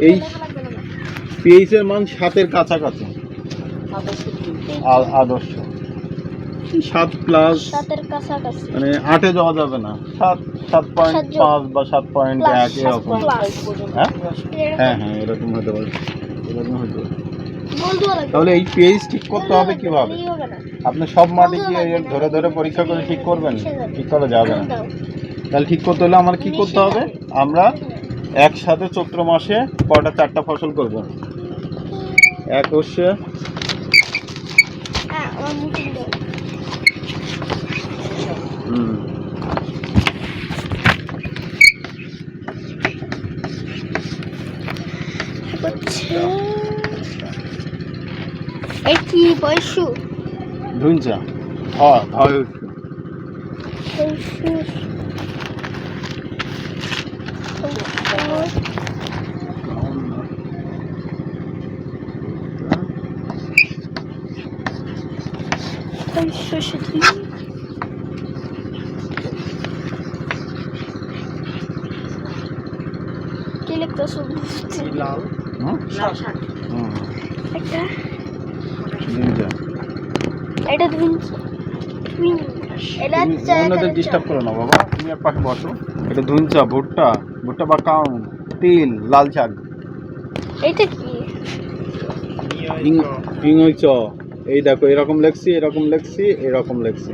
এই পিএইচ এর মান সাতের কাছাকাছি। আ- আদর্শ। সাত প্লাস মানে আটে যাওয়া যাবে না। সাত সাত পয়েন্ট পাঁচ বা সাত পয়েন্ট এক এরকম হ্যাঁ? হ্যাঁ হ্যাঁ এরকম হতে পারে। এরকম হতে পারে। তাহলে এই পেজ ঠিক করতে হবে কীভাবে? আপনি সব মাটি কি ধরে ধরে পরীক্ষা করে ঠিক করবেন। ঠিক করা যাবে না। তাহলে ঠিক করতে হলে আমার কি করতে হবে? আমরা একসাথে চৈত্র মাসে কটা চারটা ফসল করব? এক হচ্ছে হ্যাঁ হচ্ছে ধুনচা হয় হয় একটা। এটা এটা তুমি চা অন্যদের ডিস্টার্ব করো না বাবা। তুমি এক পাশে বসো। এটা ধুনচা ভুট্টা। ভুট্টা বা কাউন। তিল লাল শাক। এটা কি? পিঙই চ। এই দেখো এরকম লেখছি এরকম লেখছি এরকম লেখছি।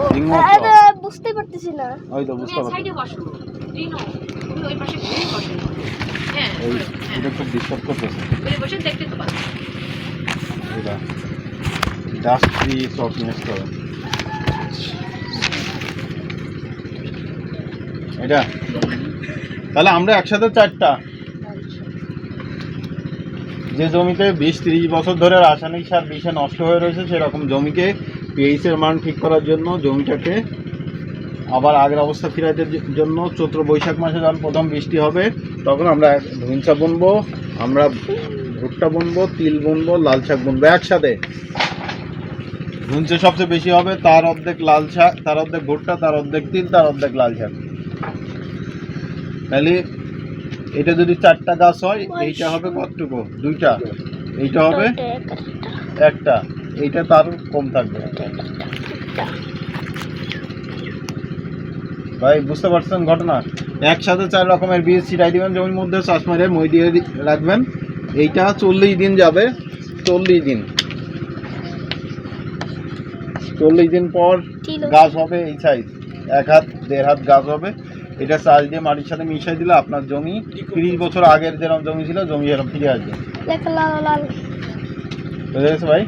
ও, ডিঙ্গো আরে বুঝতে পারতেছি না। ওই তো বুঝতে পারছি সাইডে বসো। রিনো তুমি ওই পাশে বসো। হ্যাঁ এই হ্যাঁ। এটা খুব ডিস্টার্ব করতেছে। বসে দেখতে তো পাচ্ছ। এটা ডাস্ট ফ্রি সফটনেস করে। এটা? তাহলে আমরা একসাথে চারটা। যে জমিতে বিশ তিরিশ বছর ধরে রাসায়নিক সার বিষে নষ্ট হয়ে রয়েছে, সেরকম জমিকে পিএইচ এর মান ঠিক করার জন্য জমিটাকে আবার আগের অবস্থা ফিরাতে জন্য চৈত্র বৈশাখ মাসে যখন প্রথম বৃষ্টি হবে, তখন আমরা ধুনচা বুনবো, আমরা ভুট্টা বুনবো, তিল বুনবো, লাল শাক বুনবো একসাথে। ধুনচে সবচেয়ে বেশি হবে, তার অর্ধেক লাল শাক, তার অর্ধেক ভুট্টা, তার অর্ধেক তিল, তার অর্ধেক লাল শাক। তাহলে এটা যদি চারটা গাছ হয় এইটা হবে কতটুকু? দুইটা। এইটা হবে একটা। এইটা তার কম থাকবে। ভাই বুঝতে পারছেন ঘটনা? একসাথে চার রকমের বীজ ছিটাই দিবেন জমির মধ্যে চাষ মেরে মই দিয়ে রাখবেন। এইটা চল্লিশ দিন যাবে চল্লিশ দিন। চল্লিশ দিন পর গাছ হবে এই সাইজ এক হাত দেড় হাত গাছ হবে। এটা চাষ দিয়ে মাটির সাথে মিশাই দিলে আপনার জমি তিরিশ বছর আগের যেরকম জমি ছিল জমি এরকম ফিরে আসবে। বুঝে গেছে ভাই?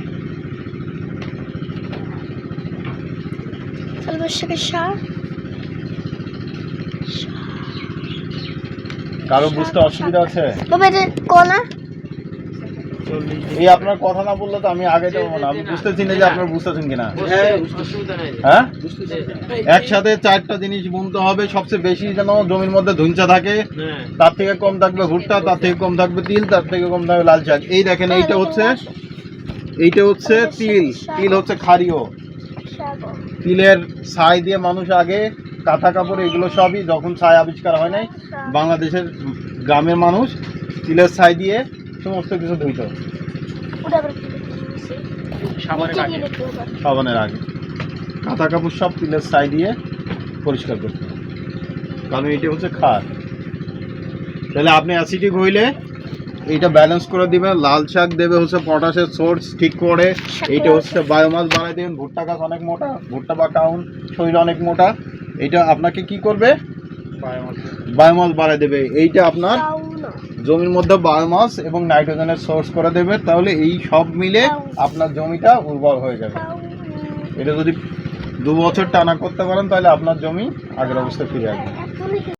কারও বুঝতে অসুবিধা আছে? বাবা এটা কোনা এই আপনার কথা না বললে তো আমি আগে যাব না। আমি বুঝতেছি না যে আপনার বুঝতেছেন কিনা? হ্যাঁ? একসাথে চারটা জিনিস বুনতে হবে, সবচেয়ে বেশি যেন জমির মধ্যে ধুনচা থাকে। তার থেকে কম থাকবে ভুট্টা, তার থেকে কম থাকবে তিল, তার থেকে কম থাকবে লাল শাক। এই দেখেন, এইটা হচ্ছে এইটা হচ্ছে তিল। তিল হচ্ছে ক্ষারীয়। তিলের ছাই দিয়ে মানুষ আগে কাঁথা কাপড়, এগুলো সবই যখন ছাই আবিষ্কার হয় নাই, বাংলাদেশের গ্রামের মানুষ তিলের ছাই দিয়ে সমস্ত কিছু ধুইত সাবানের আগে। কাঁথা কাপড় সব তিলের ছাই দিয়ে পরিষ্কার করতে হবে। কারণ এটা হচ্ছে খার তাহলে আপনি অ্যাসিডিক হইলে এইটা ব্যালেন্স করে দিবেন। লাল শাক দেবে হচ্ছে পটাশের সোর্স ঠিক করে। এইটা হচ্ছে বায়োমাস বানাই দেবেন। ভুট্টা গাছ অনেক মোটা। ভুট্টা বা কাউন শরীর অনেক মোটা। এইটা আপনাকে কি করবে? বায়োমাস বাড়াই দেবে। এইটা আপনার জমির মধ্যে বায়োমাস এবং নাইট্রোজেনের সোর্স করে দেবে, তাহলে এই সব মিলে আপনার জমিটা উর্বর হয়ে যাবে। এটা যদি দু বছর টানা করতে পারেন, তাহলে আপনার জমি আগের অবস্থায় ফিরে আসবে।